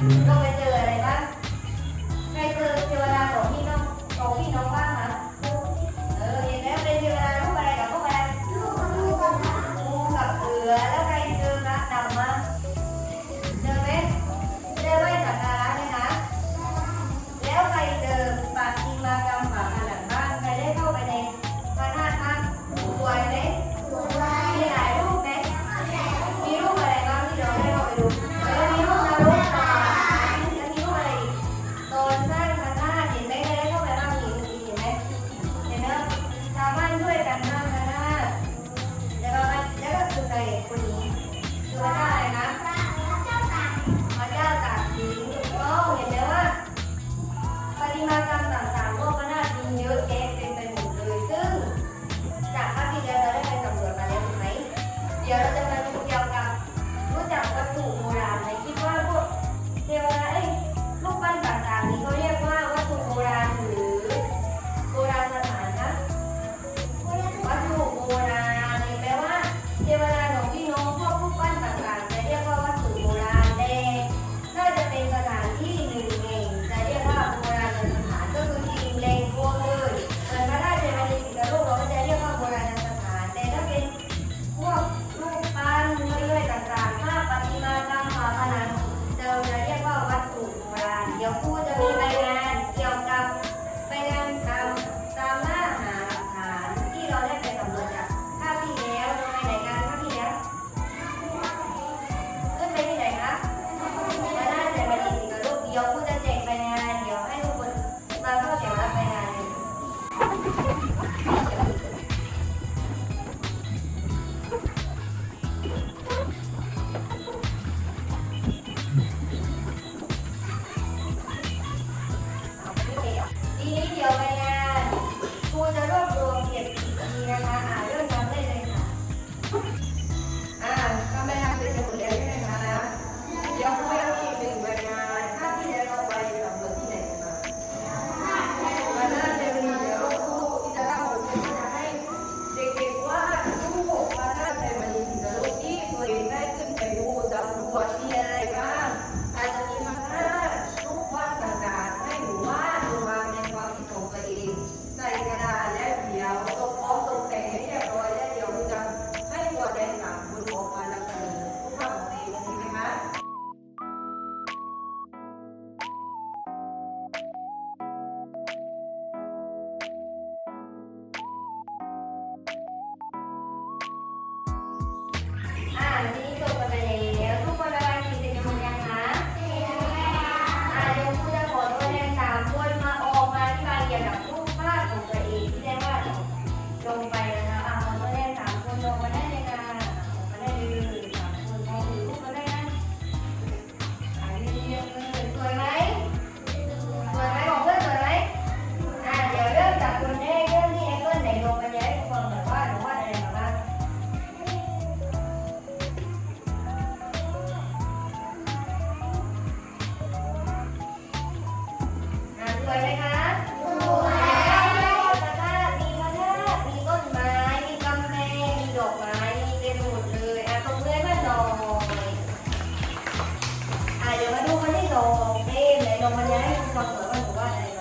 Amém. ไหมคะสวยพามีพรามีต้นไม้ มีกำแพง มีดอกไม้ มีเต็มหมดเลยตรงนี้ก็โนมอะเดี๋ยวมาดูคนที่สองเต้นไหนลองบรรยาย้คุณฟังหน่อยกันหนูว่าอะไร